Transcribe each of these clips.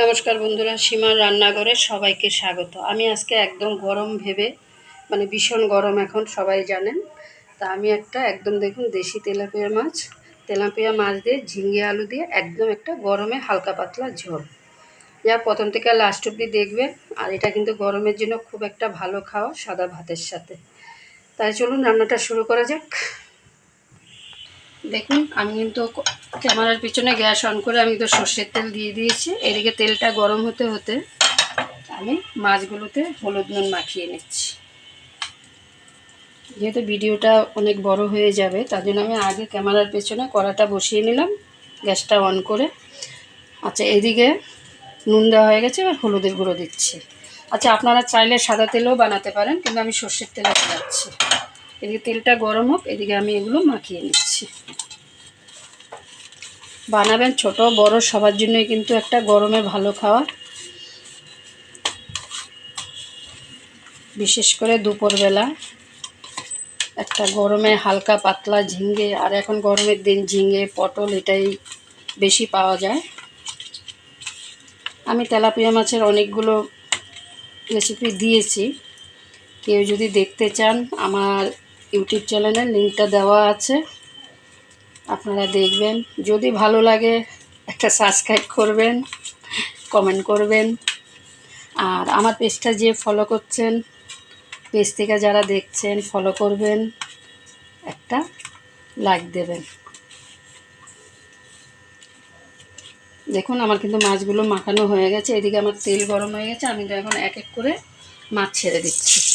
নমস্কার বন্ধুরা, সীমার রান্নাঘরে সবাইকে স্বাগত। আমি আজকে একদম গরম ভেবে মানে ভীষণ গরম এখন, সবাই জানেন। তা আমি একটা একদম দেখুন দেশি তেলাপিয়া মাছ তেলাপিয়া মাছ দিয়ে ঝিঙ্গে আলু দিয়ে একদম একটা গরমে হালকা পাতলা ঝোল। যা প্রথম থেকে লাস্ট অব্দি দেখবেন, আর এটা কিন্তু গরমের জন্য খুব একটা ভালো খাওয়া সাদা ভাতের সাথে। তাই চলুন রান্নাটা শুরু করা যাক। দেখুন, আমি কিন্তু ক্যামেরার পিছনে গ্যাস অন করে আমি তো সর্ষের তেল দিয়ে দিয়েছি। এদিকে তেলটা গরম হতে হতে আমি মাছগুলোতে হলুদ নুন মাখিয়ে নিচ্ছি। যেহেতু ভিডিওটা অনেক বড় হয়ে যাবে, তার জন্য আমি আগে ক্যামেরার পেছনে কড়াটা বসিয়ে নিলাম, গ্যাসটা অন করে। আচ্ছা এদিকে নুন দেওয়া হয়ে গেছে, এবার হলুদের গুঁড়ো দিচ্ছি। আচ্ছা আপনারা চাইলে সাদা তেলও বানাতে পারেন, কিন্তু আমি সর্ষের তেলে বানাচ্ছি এদিকে তেলটা গরম হোক, এদিকে আমি এগুলো মাখিয়ে নিচ্ছি। বানাবেন ছোট, বড়, সবার জন্যই কিন্তু একটা গরমে ভালো খাওয়ার বিশেষ করে দুপুরবেলা। একটা গরমে হালকা পাতলা ঝিঙ্গে আর এখন গরমের দিন ঝিঙ্গে পটল এটাই বেশি পাওয়া যায়। আমি তেলাপিয়া মাছের অনেকগুলো রেসিপি দিয়েছি। কেউ যদি দেখতে চান, আমার ইউটিউব চ্যানেলের লিঙ্কটা দেওয়া আছে। আপনারা দেখবেন। যদি ভালো লাগে, একটা সাবস্ক্রাইব করবেন কমেন্ট করবেন। আর আমার পেজটা যে ফলো করছেন পেজ থেকে যারা দেখছেন ফলো করবেন, একটা লাইক দেবেন। দেখুন, আমার কিন্তু মাছগুলো মাখানো হয়ে গেছে। এদিকে আমার তেল গরম হয়ে গেছে। আমি তো এখন এক এক করে মাছ ছেড়ে দিচ্ছি।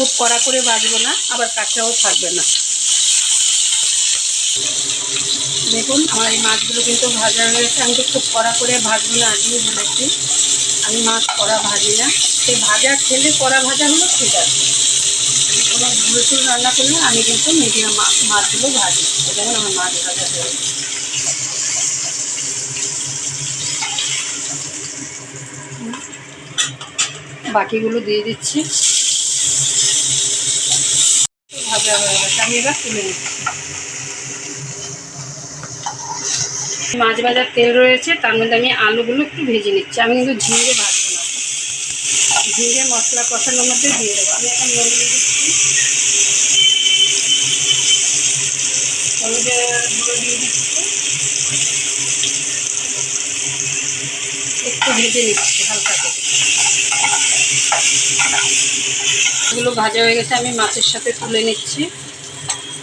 খুব কড়া করে ভাজবো না, আবার কাঁচাও থাকবে না। দেখুন, আমার এই মাছগুলো কিন্তু ভাজা হয়ে গেছে। আমি তো খুব কড়া করে ভাজবো না আগেই বলেছি। আমি মাছ কড়া ভাজি না। সে ভাজা খেলে কড়া ভাজা হলো, ঠিক আছে। কোনো ঝুল টুল রান্না করলে আমি কিন্তু মিডিয়াম মাছগুলো ভাজি। দেখুন আমার মাছ ভাজা হয়ে বাকিগুলো দিয়ে দিচ্ছি। আমি তুলে মাছ ভাজার তেল রয়েছে, তার মধ্যে আমি আলুগুলো একটু ভেজে নিচ্ছি। আমি কিন্তু ঝিঙে ভাজবো না। ঝিঙে মশলা কষানোর মধ্যে দিয়ে দেবো। আমি এখন নুন দিয়ে দিচ্ছি। গুঁড়ো দিয়ে দিচ্ছি। একটু ভেজে নিচ্ছি হালকা করে। এগুলো ভাজা হয়ে গেছে, আমি মাছের সাথে তুলে নিচ্ছি।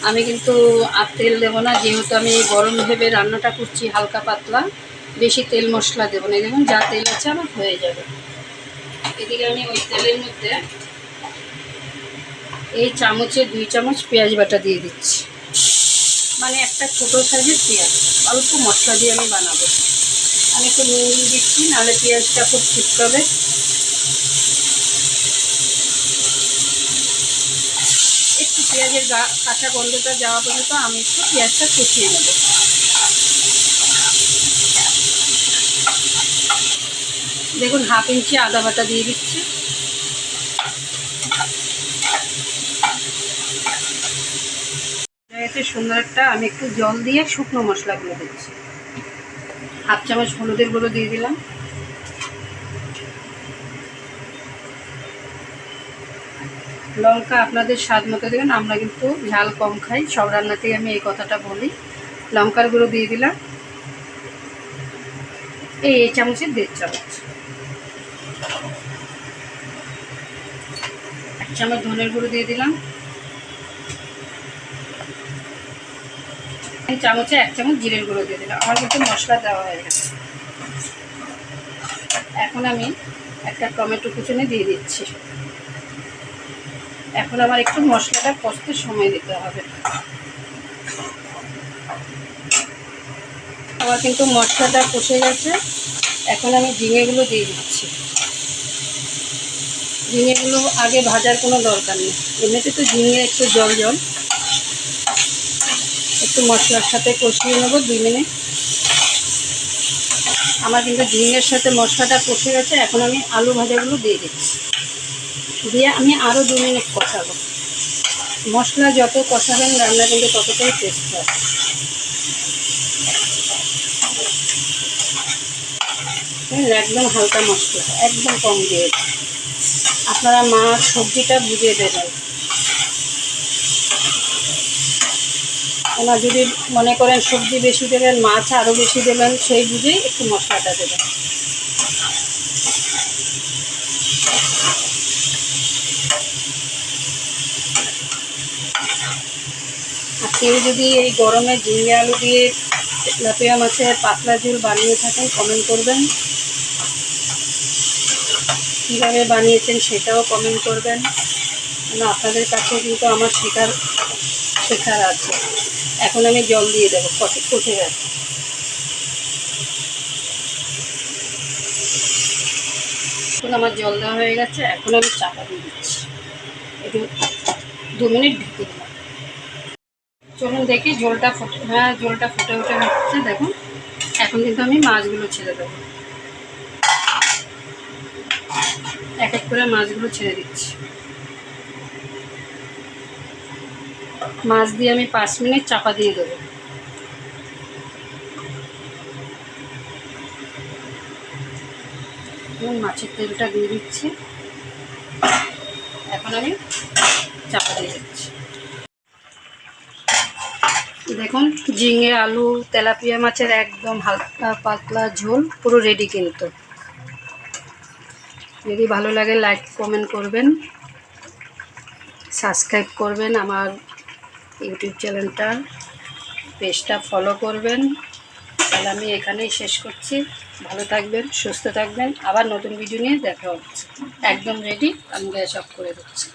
আমি কিন্তু আর তেল দেবো না, যেহেতু আমি গরম ভেবে রান্নাটা করছি হালকা পাতলা, বেশি তেল মশলা দেবো না। দেখুন, যা তেল আছে আমার হয়ে যাবে। এদিকে আমি ওই তেলের মধ্যে এই চামচে দুই চামচ পেঁয়াজ বাটা দিয়ে দিচ্ছি। মানে একটা ছোটো সাইজের পেঁয়াজ, অল্প মশলা দিয়ে আমি বানাবো। আমি একটু নুন দিচ্ছি, নাহলে পেঁয়াজটা খুব হবে পেঁয়াজের গা, কাঁচা গন্ধটা যাওয়া পর্যন্ত আমি একটু পেঁয়াজটা কষিয়ে নেব। দেখুন, হাফ ইঞ্চি আদা বাটা দিয়ে দিচ্ছি। এতে সুন্দর একটা আমি একটু জল দিয়ে শুকনো মশলাগুলো দিচ্ছি। হাফ চামচ হলুদের গুঁড়ো দিয়ে দিলাম। লঙ্কা আপনাদের স্বাদ মতো দেবেন, আমরা কিন্তু ঝাল কম খাই, সব রান্নাতেই আমি এই কথাটা বলি। লঙ্কার গুঁড়ো দিয়ে দিলাম। এই এই চামচের দেড় চামচ। এক চামচ ধনের গুঁড়ো দিয়ে দিলাম। চামচে এক চামচ জিরের গুঁড়ো দিয়ে দিলাম। আমার কিন্তু মশলা দেওয়া হয়ে গেছে। এখন আমি একটা টমেটো কুচুনে দিয়ে দিচ্ছি। এখন আমার একটু মশলাটা কষতে সময় দিতে হবে। আমার কিন্তু মশলাটা কষে গেছে। এখন আমি ঝিঙেগুলো দিয়ে দিচ্ছি। ঝিঙেগুলো আগে ভাজার কোনো দরকার নেই। এমনিতে তো ঝিঙে একটু জল জল। একটু মশলার সাথে কষিয়ে নেব দুই মিনিট। আমার কিন্তু ঝিঙের সাথে মশলাটা কষে গেছে। এখন আমি আলু ভাজাগুলো দিয়ে দিচ্ছি। দিয়ে আমি আরও দু মিনিট কষাবো। মশলা যত কষাবেন, রান্না কিন্তু ততটাই টেস্ট হয়। একদম হালকা মশলা, একদম কম দিয়ে। আপনারা মাছ সবজিটা বুঝিয়ে দেবেন। ওনার যদি মনে করেন সবজি বেশি দেবেন, মাছ আরও বেশি দেবেন, সেই বুঝেই একটু মশলাটা দেবেন। আর কেউ যদি এই গরমে ঝিঙে আলু দিয়ে তেলাপিয়া মাছের পাতলা ঝোল বানিয়ে থাকেন কমেন্ট করবেন। কীভাবে বানিয়েছেন সেটাও কমেন্ট করবেন। কেন আপনাদের কাছে কিন্তু আমার শেখার শেখার আছে। এখন আমি জল দিয়ে দেবো কটে কটে গেছে। এখন আমার জল দেওয়া হয়ে গেছে, এখন আমি চাপা দিয়ে দিচ্ছি। একটু দু মিনিট ঢেকে দিলাম। চলুন দেখি ঝোলটা ফুটে হ্যাঁ ঝোলটা ফুটে উঠে হচ্ছে, দেখুন। এখন কিন্তু আমি মাছগুলো ছেড়ে দেবো। এক এক করে মাছগুলো ছেড়ে দিচ্ছি। মাছ দিয়ে আমি পাঁচ মিনিট চাপা দিয়ে দেবো। মাছের তেলটা দিয়ে দিচ্ছি। এখন আমি চাপা দিয়ে দিচ্ছি। দেখুন, ঝিঙে, আলু, তেলাপিয়া মাছের একদম হালকা পাতলা ঝোল, পুরো রেডি কিন্তু। যদি ভালো লাগে লাইক কমেন্ট করবেন। সাবস্ক্রাইব করবেন আমার ইউটিউব চ্যানেলটা পেজটা ফলো করবেন। তাহলে আমি এখানেই শেষ করছি। ভালো থাকবেন, সুস্থ থাকবেন। আবার নতুন ভিডিও নিয়ে দেখা হচ্ছে। একদম রেডি আমি গ্যাস অফ করে দিচ্ছি।